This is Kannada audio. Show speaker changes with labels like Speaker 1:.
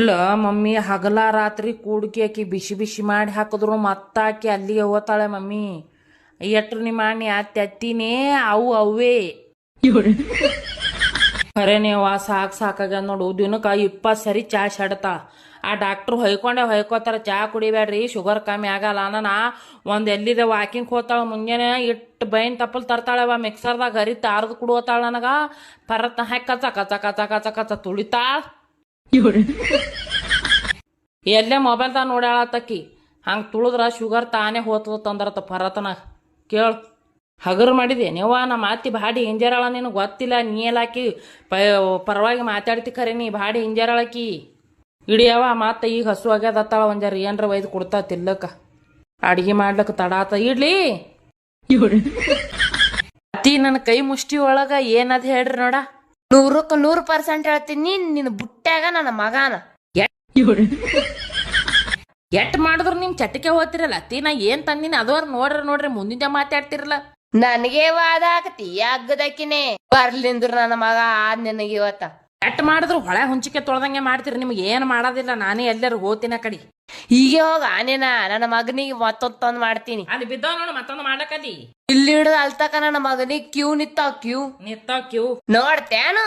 Speaker 1: ಇಲ್ಲ, ಮಮ್ಮಿ, ಹಗಲ ರಾತ್ರಿ ಕೂಡ್ಕಿ ಆಕಿ ಬಿಸಿ ಬಿಸಿ ಮಾಡಿ ಹಾಕಿದ್ರು ಮತ್ತಾಕಿ ಅಲ್ಲಿಗೆ ಹೋತಾಳೆ ಮಮ್ಮಿ. ಎಟ್ರು ನಿಮ್ಮ ಅಣ್ಣಿ ಅತ್ತಿ ಅವು ಅವೇ ಖರೇನೇವ ನೀವು ಸಾಕು ಸಾಕಾಗ್ಯದ ನೋಡು, ದಿನಕ್ಕೆ ಇಪ್ಪತ್ತು ಸರಿ ಚಾ ಶಡ್ತಾ. ಆ ಡಾಕ್ಟ್ರು ಹೊಯ್ಕೊಂಡೆ, ಹೊಯ್ಕೋತಾರ, ಚಾ ಕುಡಿಬೇಡ್ರಿ, ಶುಗರ್ ಕಮ್ಮಿ ಆಗಲ್ಲ ಅನ್ನನ. ಒಂದು ಎಲ್ಲಿದೆ, ವಾಕಿಂಗ್ ಹೋತಾಳ ಮುಂಜಾನೆ ಇಟ್ಟು ಬೈನ್ ತಪ್ಪಲ್ ತರ್ತಾಳವ, ಮಿಕ್ಸರ್ದಾಗ ಹರಿತ ಅರ್ದು ಕುಡುವತ್ತಾಳ ನನಗ. ಪರತ್ನ ಹಾಕಿ ಕಚ ಕಚ ಕಚ ಕಚ ಕಚ ತುಳಿತಾಳ ಎಲ್ಲೇ ಮೊಬೈಲ್ದಾಗ ನೋಡ್ಯಾಳತ್ತಕ್ಕಿ ಹಂಗೆ ತುಳಿದ್ರ ಶುಗರ್ ತಾನೇ ಹೋತದ ತಂದ್ರತ ಪರತನ. ಕೇಳು. ಹಗರು ಮಾಡಿದೆ ನೀವ ನಮ್ಮ ಅತ್ತಿ ಬಾಡಿ ಹಿಂಜರಾಳ ನಿನಗೆ ಗೊತ್ತಿಲ್ಲ ನೀ ಎಲ್ಲಾಕಿ ಪ ಪರವಾಗಿ ಮಾತಾಡ್ತಿ ಖರೆ ನೀ ಬಾಡಿ ಹಿಂಜರಾಳಕಿ ಇಡಿಯವ ಮತ್ತೆ ಈಗ ಹಸು ಆಗ್ಯದತ್ತಾಳ ಒಂಜಾರ ಏನ್ರ ಒಯ್ದು ಕೊಡ್ತಾ ತಿಲ್ಲಕ. ಅಡಿಗೆ ಮಾಡ್ಲಕ್ಕ ತಡಾತ ಆತ ಇಡ್ಲಿ ಅತ್ತಿ ನನ್ನ ಕೈ ಮುಷ್ಟಿ ಒಳಗ ಏನದ ಹೇಳ್ರಿ ನೋಡ.
Speaker 2: ನೂರಕ್ಕೆ ನೂರು ಪರ್ಸೆಂಟ್ ಹೇಳ್ತೀನಿ ನಿನ್ನ ಬುಟ್ಟ್ಯಾಗ ನನ್ನ ಮಗಾನ.
Speaker 1: ಎಟ್ ಮಾಡಿದ್ರು ನಿಮ್ ಚಟಕೆ ಹೋತಿರಲ್ಲ ಅತ್ತಿ ನಾ ಏನ್ ತಂದಿನಿ ಅದವ್ರ ನೋಡ್ರಿ ನೋಡ್ರಿ ಮುಂದಿನ ಮಾತಾಡ್ತಿರಲ್ಲ.
Speaker 2: ನನಗೆ ವಾದ ಆಗತಿ ಅಗ್ಗದಕ್ಕಿನೇ ಬರ್ಲಿಂದ್ರ ನನ್ನ ಮಗ ಆದ್ ನಿನಗೆ ಇವತ್ತ
Speaker 1: ಎಟ್ ಮಾಡಿದ್ರು ಹೊಳೆ ಹುಂಚಿಕೆ ತೊಳ್ದಂಗೆ ಮಾಡ್ತೀರಿ ನಿಮ್ಗೆ ಏನ್ ಮಾಡೋದಿಲ್ಲ ನಾನೇ ಎಲ್ಲರೂ ಹೋತಿನ ಕಡಿ.
Speaker 2: ಹೀಗೆ ಹೋಗ ಆನೇನ ನನ್ನ ಮಗನಿಗೆ ಮತ್ತೊಂದ್ ತಂದ್ ಮಾಡ್ತೀನಿ.
Speaker 1: ಅಲ್ಲಿ ಬಿದ್ದಾವ ನೋಡು ಮತ್ತೊಂದು ಮಾಡ್ಲಕಲ್ಲಿ
Speaker 2: ಇಲ್ಲಿ ಹಿಡಿದು ಅಲ್ತಕ ನನ್ನ ಮಗನಿಗೆ ಕ್ಯೂ ನಿತ್ತಾವ್ ಕ್ಯೂ.
Speaker 1: ನಿತ್ತ ಕ್ಯೂ.
Speaker 2: ನೋಡ್ತೇನು